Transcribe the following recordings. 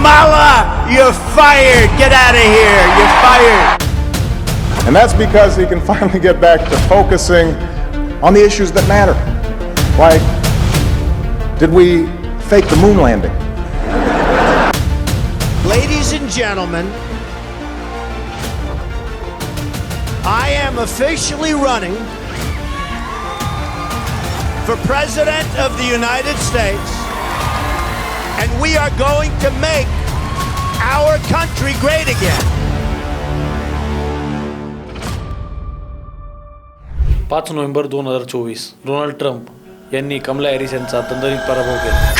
Kamala, you're fired. Get out of here. You're fired. And that's because he can finally get back to focusing on the issues that matter. Like, did we fake the moon landing? Ladies and gentlemen, I am officially running for President of the United States, and we are going to make our country great again. पाच November दोन हजार चोवीस Donald Trump यांनी Kamala Harris यांचा तंदरीत पराभव केला.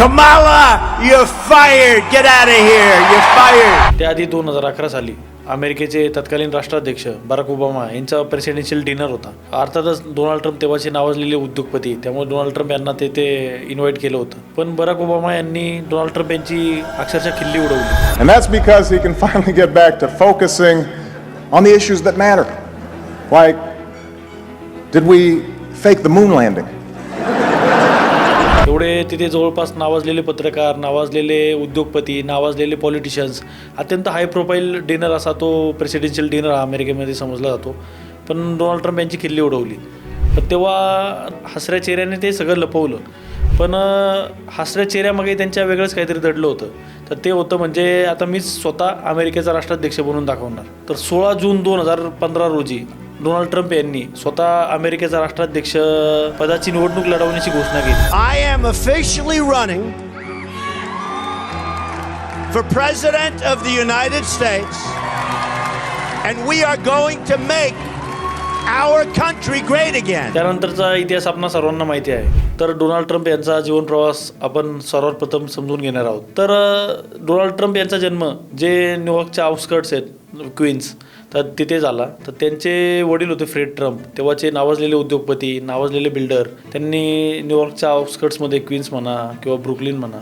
त्याआधी दोन हजार अकरा साली अमेरिकेचे तत्कालीन राष्ट्राध्यक्ष बराक ओबामा यांचा प्रेसिडेन्शियल डिनर होता अर्थातच डोनाल्ड ट्रम्प तेव्हाचे नावाजलेले उद्योगपती त्यामुळे डोनाल्ड ट्रम्प यांना ते ते इन्व्हाइट केलं होतं पण बराक ओबामा यांनी डोनाल्ड ट्रम्प यांची अक्षरशः खिल्ली उडवली And that's because he can finally get back to focusing on the issues that matter. Like, did we fake the moon landing? एवढे तिथे जवळपास नावाजलेले पत्रकार नावाजलेले उद्योगपती नावाजलेले पॉलिटिशियन्स अत्यंत हाय प्रोफाईल डिनर असा तो प्रेसिडेन्शियल डिनर हा अमेरिकेमध्ये समजला जातो. पण डोनाल्ड ट्रम्प यांची खिल्ली उडवली. पण तेव्हा हसऱ्या चेहऱ्याने ते सगळं लपवलं. पण हसऱ्या चेहऱ्यामागे त्यांच्या वेगळंच काहीतरी दडलं होतं. तर ते होतं म्हणजे आता मीच स्वतः अमेरिकेचा राष्ट्राध्यक्ष बनून दाखवणार. तर सोळा जून दोन हजार पंधरा रोजी डोनाल्ड ट्रम्प यांनी स्वतः अमेरिकेचा राष्ट्राध्यक्ष पदाची निवडणूक लढवण्याची घोषणा केली. I am officially running for president of the United States and we are going to make our country great again त्यानंतरचा इतिहास आपण सर्वांना माहिती आहे. तर डोनाल्ड ट्रम्प यांचा जीवन प्रवास आपण सर्वात प्रथम समजून घेणार आहोत. तर डोनाल्ड ट्रम्प यांचा जन्म जे न्यूयॉर्कच्या आउटस्कर्ट्स आहेत क्वीन्स तर तिथे झाला. तर त्यांचे वडील होते फ्रेड ट्रम्प. तेव्हाचे नावाजलेले उद्योगपती नावाजलेले बिल्डर त्यांनी न्यूयॉर्कच्या आउटस्कर्ट्समध्ये क्वीन्स म्हणा किंवा ब्रुकलिन म्हणा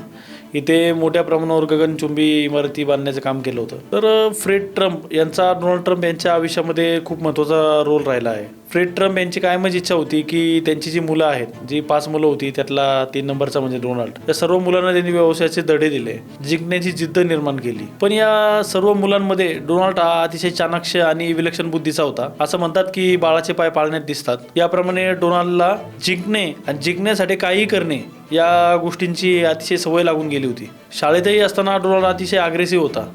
इथे मोठ्या प्रमाणावर गगनचुंबी इमारती बांधण्याचं काम केलं होतं. तर फ्रेड ट्रम्प यांचा डोनाल्ड ट्रम्प यांच्या आयुष्यामध्ये खूप महत्त्वाचा रोल राहिला आहे. फ्रेड ट्रम्प यांची कायमच म्हणजे इच्छा होती की त्यांची जी मुलं आहेत जी पाच मुलं होती त्यातला तीन नंबरचा म्हणजे डोनाल्ड त्या सर्व मुलांना त्यांनी व्यवसायाचे धडे दिले जिंकण्याची जिद्द निर्माण केली. पण या सर्व मुलांमध्ये डोनाल्ड हा अतिशय चाणाक्ष आणि विलक्षण बुद्धीचा होता. असं म्हणतात की बाळाचे पाय पाळण्यात दिसतात. याप्रमाणे डोनाल्डला जिंकणे आणि जिंकण्यासाठी काहीही करणे या गोष्टींची अतिशय सवय लागून गेली होती. शाळेतही असताना डोनाल्ड अतिशय अग्रेसिव्ह होता.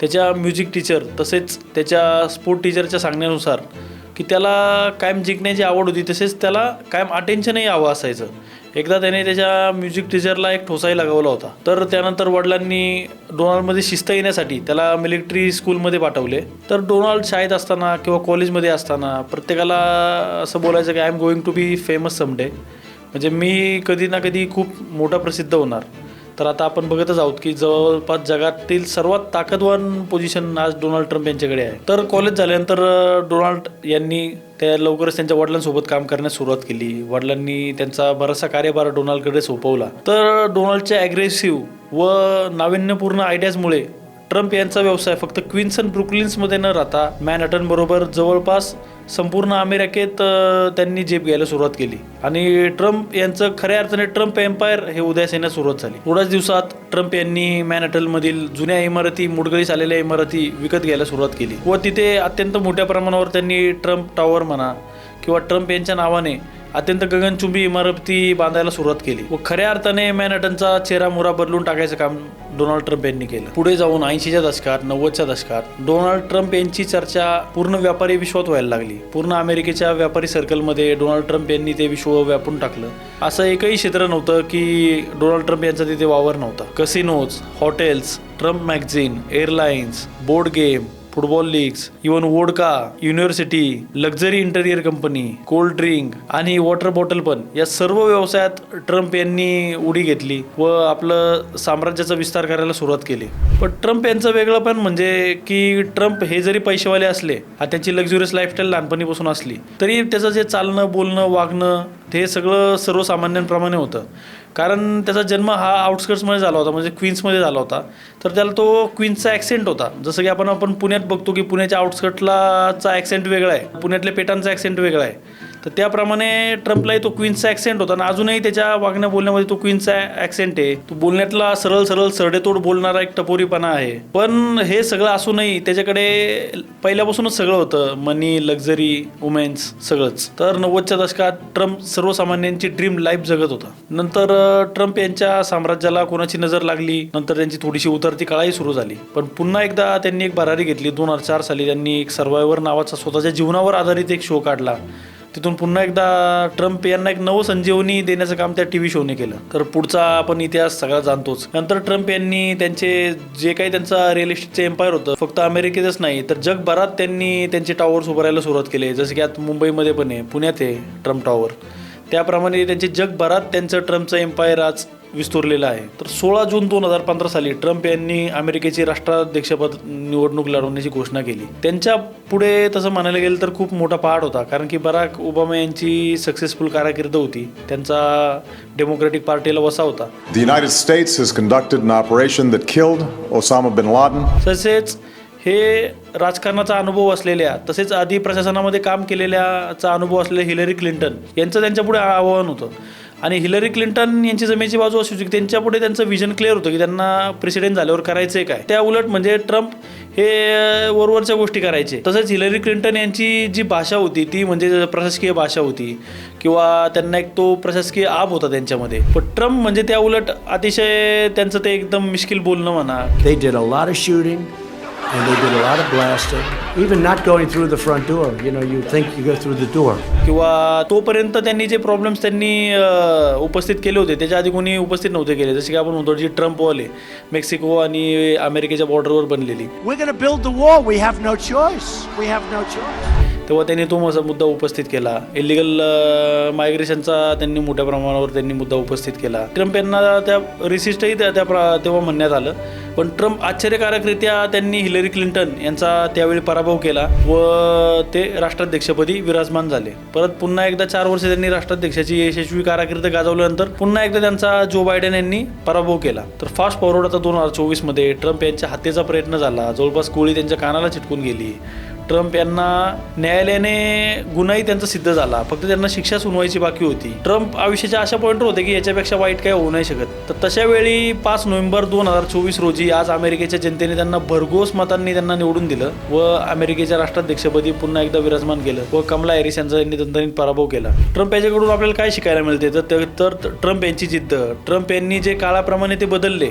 त्याच्या म्युझिक टीचर तसेच त्याच्या स्पोर्ट टीचरच्या सांगण्यानुसार की त्याला कायम जिंकण्याची आवड होती. तसेच त्याला कायम अटेन्शनही हवं असायचं. एकदा त्याने त्याच्या म्युझिक टीचरला एक ठोसाही लगावला होता. तर त्यानंतर वडिलांनी डोनाल्डमध्ये शिस्त येण्यासाठी त्याला मिलिटरी स्कूलमध्ये पाठवले. तर डोनाल्ड शाळेत असताना किंवा कॉलेजमध्ये असताना प्रत्येकाला असं बोलायचं की I am going to be famous someday म्हणजे मी कधी ना कधी खूप मोठा प्रसिद्ध होणार. तर आता आपण बघतच आहोत की जवळपास जगातील सर्वात ताकदवान पोझिशन आज डोनाल्ड ट्रम्प यांच्याकडे आहे. तर कॉलेज झाल्यानंतर डोनाल्ड यांनी त्या लवकरच त्यांच्या वडिलांसोबत काम करण्यास सुरुवात केली. वडिलांनी त्यांचा बराचसा कार्यभार डोनाल्डकडे सोपवला. तर डोनाल्डच्या ॲग्रेसिव्ह व नाविन्यपूर्ण आयडियाजमुळे ट्रम्प यांचा व्यवसाय फक्त क्विन्सन अँड ब्रुकलिन्समध्ये न राहता मॅनहटन बरोबर जवळपास संपूर्ण अमेरिकेत त्यांनी जेप घ्यायला सुरुवात केली. आणि ट्रम्प यांचं खऱ्या अर्थाने ट्रम्प एम्पायर हे उदयास येण्यास सुरुवात झाली. थोड्याच दिवसात ट्रम्प यांनी मॅनहटनमधील जुन्या इमारती मुडगळीस आलेल्या इमारती विकत घ्यायला सुरुवात केली. व तिथे अत्यंत मोठ्या प्रमाणावर त्यांनी ट्रम्प टॉवर म्हणा किंवा ट्रम्प यांच्या नावाने अत्यंत गगनचुंबी इमारती बांधायला सुरुवात केली व खऱ्या अर्थाने मॅनहटनचा चेहरा मोरा बदलून टाकायचं काम डोनाल्ड ट्रम्प यांनी केलं. पुढे जाऊन ऐंशीच्या दशकात नव्वदच्या दशकात डोनाल्ड ट्रम्प यांची चर्चा पूर्ण व्यापारी विश्वात व्हायला लागली. पूर्ण अमेरिकेच्या व्यापारी सर्कलमध्ये डोनाल्ड ट्रम्प यांनी ते विश्व व्यापून टाकलं. असं एकही क्षेत्र नव्हतं की डोनाल्ड ट्रम्प यांचा तिथे वावर नव्हता. Casinos hotels Trump magazine airlines board game football leagues even vodka university luxury interior company cold drink आणि वॉटर बॉटल पण या सर्व व्यवसायात ट्रम्प यांनी उडी घेतली व आपलं साम्राज्याचा विस्तार करायला सुरुवात केली. पण ट्रम्प यांचं वेगळं पण म्हणजे की ट्रम्प हे जरी पैसेवाले असले हा त्यांची लक्झुरियस लाईफस्टाईल लहानपणीपासून असली तरी त्याचं जे चालणं बोलणं वागणं ते सगळं सर्वसामान्यांप्रमाणे होतं. कारण त्याचा जन्म हा आउटस्कट्समध्ये झाला होता म्हणजे क्वीन्समध्ये झाला होता. तर त्याला तो क्वीन्सचा ॲक्सेंट होता. जसं की आपण आपण पुण्यात बघतो की पुण्याच्या आउटस्कटलाचा ॲक्सेंट वेगळा आहे. पुण्यातल्या पेटांचा ॲक्सेंट वेगळा आहे. तर त्याप्रमाणे ट्रम्पलाही तो क्वीनचा ॲक्सेंट होता. आणि अजूनही त्याच्या वागण्या बोलण्यामध्ये तो क्वीनचा ॲक्सेंट आहे. तो बोलण्यातला सरळ सरळ सरडेतोड बोलणारा एक टपोरीपणा आहे. पण हे सगळं असूनही त्याच्याकडे पहिल्यापासूनच सगळं होतं. मनी लक्झरी वुमेन्स सगळंच. तर नव्वदच्या दशकात ट्रम्प सर्वसामान्यांची ड्रीम लाईफ जगत होता. नंतर ट्रम्प यांच्या साम्राज्याला कोणाची नजर लागली? नंतर त्यांची थोडीशी उतरती काळाही सुरू झाली. पण पुन्हा एकदा त्यांनी एक भरारी घेतली. दोन हजार चार साली त्यांनी एक सर्वायवर नावाचा स्वतःच्या जीवनावर आधारित एक शो काढला. तिथून पुन्हा एकदा ट्रम्प यांना एक नवं संजीवनी देण्याचं काम त्या टी व्ही शोने केलं. तर पुढचा आपण इतिहास सगळा जाणतोच. नंतर ट्रम्प यांनी त्यांचे जे काही त्यांचा रिअल इस्टेटचं एम्पायर होतं फक्त अमेरिकेतच नाही तर जगभरात त्यांनी त्यांचे टॉवर्स उभारायला सुरुवात केली. जसं की आता मुंबईमध्ये पण आहे पुण्यात आहे ट्रम्प टॉवर त्याप्रमाणे त्यांचे जगभरात त्यांचं ट्रम्पचं एम्पायर आज विस्तरलेलं आहे. तर सोळा जून दोन हजार पंधरा साली ट्रम्प यांनी अमेरिकेची राष्ट्राध्यक्षपद निवडणूक लढवण्याची घोषणा केली. त्यांच्या पुढे तसं म्हणायला गेलं तर खूप मोठा पहाड होता. कारण की बराक ओबामा यांची सक्सेसफुल कारकीर्द होती. त्यांचा डेमोक्रॅटिक पार्टीला वसा होता. United States has conducted an operation that killed Osama bin Laden. तसेच हे राजकारणाचा अनुभव असलेल्या तसेच आधी प्रशासनामध्ये काम केलेल्याचा अनुभव असलेल्या हिलरी क्लिंटन यांचं त्यांच्यापुढे आव्हान होतं. आणि हिलरी क्लिंटन यांची जमेची बाजू अशी होती की त्यांच्यापुढे त्यांचं विजन क्लिअर होतं की त्यांना प्रेसिडेंट झाल्यावर करायचं आहे काय. त्या उलट म्हणजे ट्रम्प हे वरवरच्या गोष्टी करायचे. तसंच हिलरी क्लिंटन यांची जी भाषा होती ती म्हणजे प्रशासकीय भाषा होती किंवा त्यांना एक तो प्रशासकीय आप होता त्यांच्यामध्ये. पण ट्रम्प म्हणजे त्या उलट अतिशय त्यांचं ते एकदम मिश्किल बोलणं म्हणा. And they did a lot of blasting, even not going through the front door. You know, you think you go through the door. किंवा तोपर्यंत त्यांनी जे प्रॉब्लेम्स त्यांनी अ, उपस्थित केले होते त्याच्या आधी कोणी उपस्थित नव्हते केले जसे की आपण म्हणतो जी ट्रम्प वाले मेक्सिको आणि अमेरिकेच्या बॉर्डरवर बनलेली We're going to build the wall. We have no choice. We have no choice. तेव्हा त्यांनी तो मसा- मुद्दा उपस्थित केला इलिगल मायग्रेशनचा त्यांनी मोठ्या प्रमाणावर त्यांनी मुद्दा उपस्थित केला ट्रम्प यांना त्या रिसिस्टही त्या त्या प्र- तेव्हा म्हणण्यात आलं पण ट्रम्प आश्चर्यकारकरित्या त्यांनी हिलरी क्लिंटन यांचा त्यावेळी पराभव केला व ते राष्ट्राध्यक्षपदी विराजमान झाले. परत पुन्हा एकदा चार वर्ष त्यांनी राष्ट्राध्यक्षाची यशस्वी कारकीर्द गाजवल्यानंतर पुन्हा एकदा त्यांचा जो बायडेन यांनी पराभव केला. तर फास्ट फॉरवर्ड आता दोन हजार चोवीसमध्ये ट्रम्प यांच्या हत्येचा प्रयत्न झाला. जवळपास गोळी त्यांच्या कानाला चिटकून गेली. ट्रम्प यांना न्यायालयाने गुन्हाही त्यांचा सिद्ध झाला. फक्त त्यांना शिक्षा सुनवायची बाकी होती. ट्रम्प आयुष्याच्या अशा पॉईंटवर होते की याच्यापेक्षा वाईट काय होऊ नाही शकत. तर तशा वेळी पाच नोव्हेंबर दोन हजार चोवीस रोजी आज अमेरिकेच्या जनतेने त्यांना भरघोस मतांनी त्यांना निवडून दिलं व अमेरिकेच्या राष्ट्राध्यक्षपदी पुन्हा एकदा विराजमान केलं व कमला हॅरिस यांचा यांनी पराभव केला. ट्रम्प याच्याकडून आपल्याला काय शिकायला मिळते तर तर ट्रम्प यांची जिद्द. ट्रम्प यांनी जे काळाप्रमाणे ते बदलले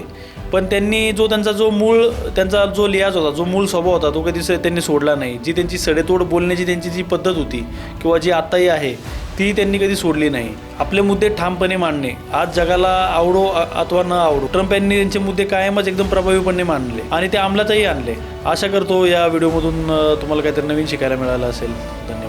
पण त्यांनी जो त्यांचा जो मूळ त्यांचा जो लिहाज होता जो मूळ स्वभाव होता तो कधी त्यांनी सोडला नाही. जी त्यांची सडेतोड बोलण्याची त्यांची जी पद्धत होती किंवा जी आताही आहे ती त्यांनी कधी सोडली नाही. आपले मुद्दे ठामपणे मांडणे. आज जगाला आवडो अथवा न आवडो ट्रम्प यांनी त्यांचे मुद्दे कायमच एकदम प्रभावीपणे मांडले आणि ते अंमलातही आणले. आशा करतो या व्हिडिओमधून तुम्हाला काहीतरी नवीन शिकायला मिळालं असेल. धन्यवाद.